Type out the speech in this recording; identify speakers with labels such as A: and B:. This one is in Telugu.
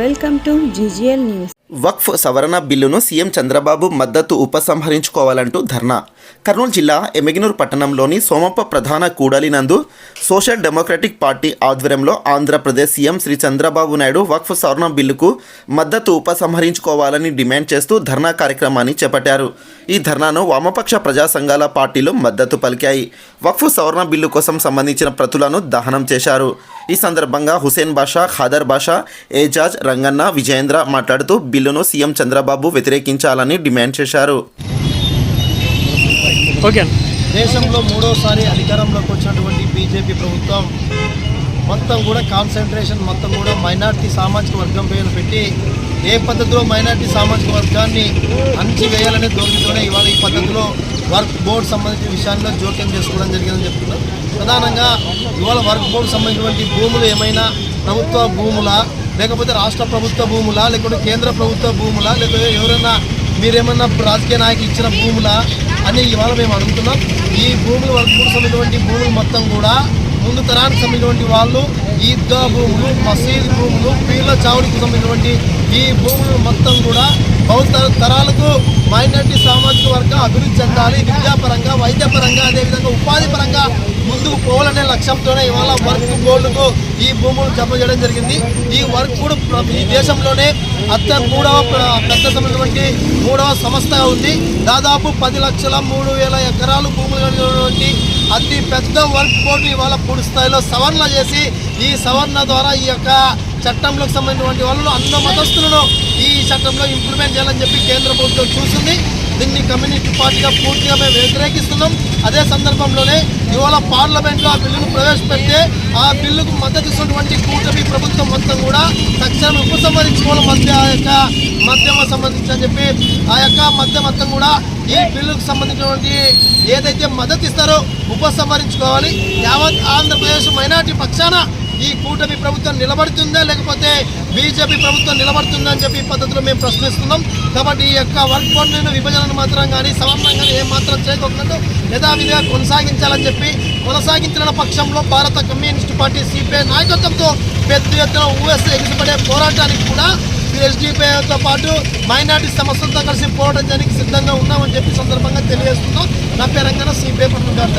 A: Welcome to GGL news.
B: Waqf సవరణ బిల్లును సీఎం చంద్రబాబు మద్దతు ఉపసంహరించుకోవాలంటూ ధర్నా. కర్నూలు జిల్లా ఎమగినూరు పట్టణంలోని సోమప్ప ప్రధాన కూడలి నందు సోషల్ డెమోక్రటిక్ పార్టీ ఆధ్వర్యంలో ఆంధ్రప్రదేశ్ సీఎం శ్రీ చంద్రబాబు నాయుడు వక్ఫ్ సవరణ బిల్లుకు మద్దతు ఉపసంహరించుకోవాలని డిమాండ్ చేస్తూ ధర్నా కార్యక్రమాన్ని చేపట్టారు. ఈ ధర్నాను వామపక్ష ప్రజా సంఘాల పార్టీలు మద్దతు పలికాయి. వక్ఫ్ సవరణ బిల్లు కోసం సంబంధించిన ప్రతులను దహనం చేశారు. ఈ సందర్భంగా హుసేన్ బాషా ఖాదర్ బాషా ఏజాజ్ రంగన్న విజయేంద్ర మాట్లాడుతూ బిల్లును సీఎం చంద్రబాబు వ్యతిరేకించాలని డిమాండ్ చేశారు.
C: ఓకే
D: దేశంలో మూడోసారి అధికారంలోకి వచ్చినటువంటి బీజేపీ ప్రభుత్వం మొత్తం కూడా కాన్సన్ట్రేషన్ మొత్తం కూడా మైనార్టీ సామాజిక వర్గం పైన పెట్టి ఏ పద్ధతిలో మైనార్టీ సామాజిక వర్గాన్ని అణచివేయాలనే ధోరణితోనే ఇవాళ ఈ పద్ధతిలో వర్క్ బోర్డు సంబంధించిన విషయాల్లో జోక్యం చేసుకోవడం జరిగిందని చెప్తున్నారు. ప్రధానంగా ఇవాళ వర్క్ బోర్డు సంబంధించినటువంటి భూములు ఏమైనా ప్రభుత్వ భూములా? లేకపోతే రాష్ట్ర ప్రభుత్వ భూములా? లేకపోతే కేంద్ర ప్రభుత్వ భూములా? లేకపోతే ఎవరైనా మీరేమన్నా రాజకీయ నాయకులు ఇచ్చిన భూములా? అని ఇవాళ మేము అడుగుతున్నాం. ఈ భూములు వర్క్ బోర్డు సంబంధించినటువంటి భూములు మొత్తం కూడా ముందు తరానికి సంబంధించినటువంటి వాళ్ళు ఈద్గా భూములు మసీద్ భూములు పీర్ల చావుడికి సంబంధించినటువంటి ఈ భూములు మొత్తం కూడా భవిష్యత్ తరాలకు మైనార్టీ సామాజిక వర్గం అభివృద్ధి చెందాలి. విద్యాపరంగా వైద్యపరంగా అదేవిధంగా ఉపాధి పరంగా ముందుకు పోవాలనే లక్ష్యంతోనే ఇవాళ వర్క్ బోర్డుకు ఈ భూములు జమ చేయడం జరిగింది. ఈ వర్క్ కూడా ఈ దేశంలోనే అత్య మూడవ పెద్ద సంబంధించినటువంటి మూడవ సంస్థగా ఉంది. దాదాపు పది లక్షల మూడు వేల ఎకరాలు భూములు కలిగినటువంటి అతి పెద్ద వర్క్ బోర్డు ఇవాళ పూర్తి స్థాయిలో సవరణ చేసి ఈ సవరణ ద్వారా ఈ యొక్క చట్టంలోకి సంబంధించినటువంటి వాళ్ళు అన్న మతస్థులను ఈ చట్టంలో ఇంప్లిమెంట్ చేయాలని చెప్పి కేంద్ర ప్రభుత్వం చూస్తుంది దీన్ని కమ్యూనిస్ట్ పార్టీగా పూర్తిగా మేము వ్యతిరేకిస్తున్నాం. అదే సందర్భంలోనే ఇవాళ పార్లమెంట్లో ఆ బిల్లును ప్రవేశపెడితే ఆ బిల్లుకు మద్దతు ఇస్తున్నటువంటి కూటమి ప్రభుత్వం మొత్తం కూడా తక్షణం ఉపసంహరించుకోవడం మధ్య ఆ యొక్క మద్యమ సంబంధించి అని చెప్పి ఆ యొక్క మద్య మొత్తం కూడా ఈ బిల్లుకు సంబంధించినటువంటి ఏదైతే మద్దతు ఇస్తారో ఉపసంహరించుకోవాలి. యావత్ ఆంధ్రప్రదేశ్ మైనార్టీ పక్షాన ఈ కూటమి ప్రభుత్వం నిలబడుతుందా లేకపోతే బీజేపీ ప్రభుత్వం నిలబడుతుందా అని చెప్పి ఈ పద్ధతిలో మేము ప్రశ్నిస్తున్నాం. కాబట్టి ఈ యొక్క వర్క్ బోర్డులను విభజనను మాత్రం కానీ సమన్వయం కానీ ఏం మాత్రం చేయకుండా యథావిధిగా కొనసాగించాలని చెప్పి కొనసాగించిన పక్షంలో భారత కమ్యూనిస్టు పార్టీ సిపిఐ నాయకత్వంతో పెద్ద ఎత్తున ఊఎస్ఏ ఎగిసిపడే పోరాటానికి కూడా ఎస్డిపిఐతో పాటు మైనార్టీ సమస్యలతో కలిసి పోరాటం చేయడానికి సిద్ధంగా ఉన్నామని చెప్పి సందర్భంగా తెలియజేస్తున్నాం. నా పేరంగా సిపిఐ పట్ల